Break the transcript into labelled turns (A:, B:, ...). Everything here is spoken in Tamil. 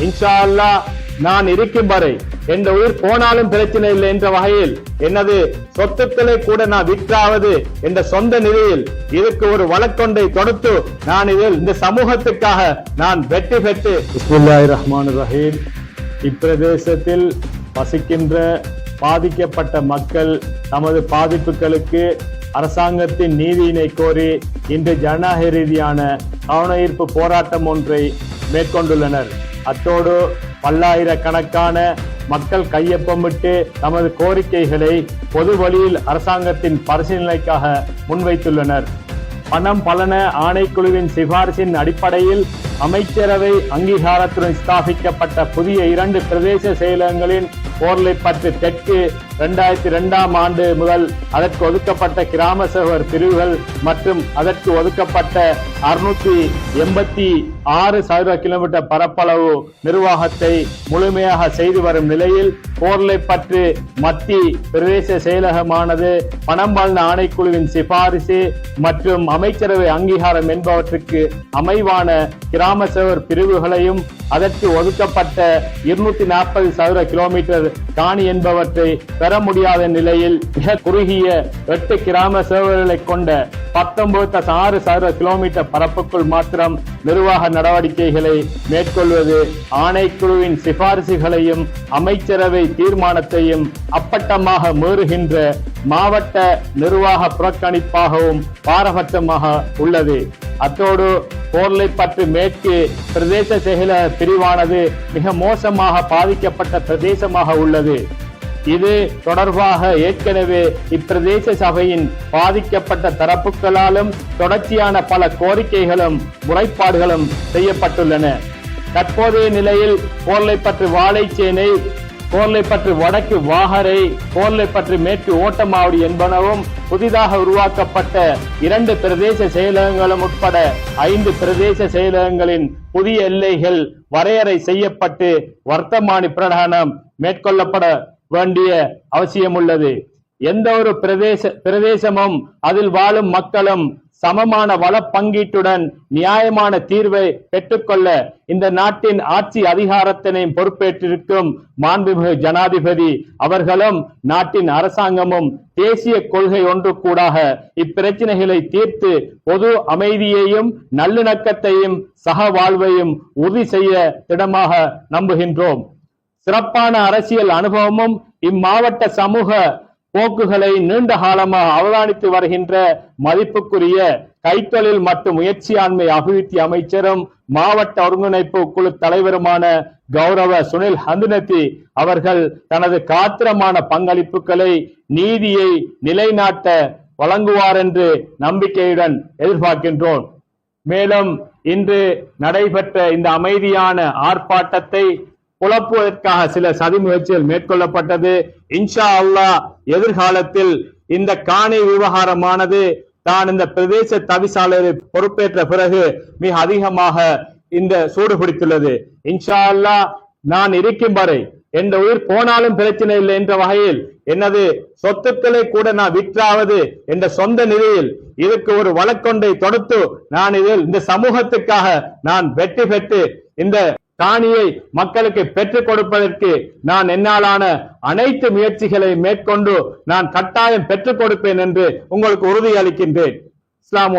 A: இன்ஷா அல்லாஹ் நான் இருக்கும் வரை எந்த உயிர் போனாலும் பிரச்சனை இல்லை என்ற வகையில் எனது சொத்துக்களை கூட நான் விற்றாவது என்ற சொந்த நிலையில் இதுக்கு ஒரு வழக்கொண்டை தொடுத்து நான் இதில் இந்த சமூகத்துக்காக நான் வெற்றி பெற்று பிஸ்மில்லாஹிர் ரஹ்மான் ரஹீம். இப்பிரதேசத்தில் வசிக்கின்ற பாதிக்கப்பட்ட மக்கள் தமது பாதிப்புகளுக்கு அரசாங்கத்தின் நீதியினை கோரி இன்று ஜனநாயக ரீதியான கவனஈர்ப்பு போராட்டம் ஒன்றை மேற்கொண்டுள்ளனர். அத்தோடு பல்லாயிரக்கணக்கான மக்கள் கையொப்பமிட்டு தமது கோரிக்கைகளை பொது வழியில் அரசாங்கத்தின் பரிசீலனைக்காக முன்வைத்துள்ளனர். பணம் பலன ஆணைக்குழுவின் சிபாரிசின் அடிப்படையில் அமைச்சரவை அங்கீகாரத்துடன் ஸ்தாபிக்கப்பட்ட புதிய இரண்டு பிரதேச செயலகங்களின் போர்லைப்பற்று தெற்கு இரண்டாயிரத்தி இரண்டாம் ஆண்டு முதல் அதற்கு ஒதுக்கப்பட்ட கிராம சேவர் பிரிவுகள் மற்றும் அதற்கு ஒதுக்கப்பட்ட அறுநூத்தி எண்பத்தி ஆறு சதுர கிலோமீட்டர் பரப்பளவு நிர்வாகத்தை முழுமையாக செய்து வரும் நிலையில் போர்லைப்பற்று மத்தி பிரதேச செயலகமானது பணம்பாழ்ந்த ஆணைக்குழுவின் சிபாரிசு மற்றும் அமைச்சரவை அங்கீகாரம் என்பவற்றுக்கு அமைவான கிராம சேவர் பிரிவுகளையும் அதற்கு ஒதுக்கப்பட்ட இருநூத்தி நாற்பது சதுர கிலோமீட்டர் காணி என்பவற்றை பெற முடியாத நிலையில் மிக குறுகிய எட்டு கிராம சேவர்களை கொண்ட பத்தொன்பது ஆறு சதுர கிலோமீட்டர் பரப்புக்குள் மாத்திரம் நிர்வாக நடவடிக்கைகளை மேற்கொள்வது ஆணைக்குழுவின் சிபாரிசுகளையும் அமைச்சரவை தீர்மானத்தையும் அப்பட்டமாக மீறுகின்ற மாவட்ட நிர்வாக புறக்கணிப்பாகவும் பாரபட்சமாக உள்ளது. அத்தோடு போர்லைப்பற்று மேற்கு பிரதேச செயல பிரிவானது மிக மோசமாக பாதிக்கப்பட்ட பிரதேசமாக உள்ளது. இது தொடர்பாக ஏற்கனவே இப்பிரதேச சபையின் பாதிக்கப்பட்ட தரப்புகளாலும் தொடர்ச்சியான பல கோரிக்கைகளும் முறைப்பாடுகளும் செய்யப்பட்டுள்ளன. தற்போதைய நிலையில் கோர்லைப்பற்று வாழைச்சேனை கோர்லைப்பற்று வடக்கு வாகரை கோர்லைப்பற்று மேற்கு ஓட்டமாவடி என்பனவும் புதிதாக உருவாக்கப்பட்ட இரண்டு பிரதேச செயலகங்களும் உட்பட ஐந்து பிரதேச செயலகங்களின் புதிய எல்லைகள் வரையறை செய்யப்பட்டு வர்த்தமானி பிரதானம் மேற்கொள்ளப்பட வேண்டிய அவசியம் உள்ளது எந்த ஒரு பிரதேச பிரதேசமும் அதில் வாழும் மக்களும் சமமான வள பங்கீட்டுடன் நியாயமான தீர்வை பெற்றுக்கொள்ள இந்த நாட்டின் ஆட்சி அதிகாரத்தினை பொறுப்பேற்றிருக்கும் மாண்புமிகு ஜனாதிபதி அவர்களும் நாட்டின் அரசாங்கமும் தேசிய கொள்கை ஒன்று கூடாக இப்பிரச்சனைகளை தீர்த்து பொது அமைதியையும் நல்லிணக்கத்தையும் சக வாழ்வையும் உறுதி செய்ய திடமாக நம்புகின்றோம். சிறப்பான அரசியல் அனுபவமும் இம்மாவட்ட சமூக போக்குகளை நீண்ட காலமாக அவதானித்து வருகின்ற மதிப்புக்குரிய கைத்தொழில் மற்றும் முயற்சியாண்மை அபிவிருத்தி அமைச்சரும் மாவட்ட ஒருங்கிணைப்பு குழு தலைவருமான கௌரவ சுனில் ஹந்துனத்தி அவர்கள் தனது காத்திரமான பங்களிப்புகளை நீதியை நிலைநாட்ட வழங்குவார் என்று நம்பிக்கையுடன் எதிர்பார்க்கின்றோம். மேலும் இன்று நடைபெற்ற இந்த அமைதியான ஆர்ப்பாட்டத்தை குழப்புவதற்காக சில சதி முயற்சிகள் மேற்கொள்ளப்பட்டது. இன்ஷா அல்லாஹ் எதிர்காலத்தில் இந்த காணி விவகாரமானது தான் இந்த பிரதேச தவிசாளரை பொறுப்பேற்ற பிறகு மிக அதிகமாக இந்த சூடு பிடித்துள்ளது இன்ஷா அல்லாஹ் நான் இருக்கும் வரை எந்த உயிர் போனாலும் பிரச்சனை இல்லை என்ற வகையில் எனது சொத்துக்களை கூட நான் விற்றாவது என்ற சொந்த நிலையில் இதுக்கு ஒரு வழக்கொண்டை தொடுத்து நான் இதில் இந்த சமூகத்துக்காக நான் வெற்றி பெற்று இந்த காணியை மக்களுக்கு பெற்றுக் கொடுப்பதற்கு நான் என்னாலான அனைத்து முயற்சிகளை மேற்கொண்டு நான் கட்டாயம் பெற்றுக் கொடுப்பேன் என்று உங்களுக்கு உறுதி அளிக்கின்றேன் அஸ்ஸலாமு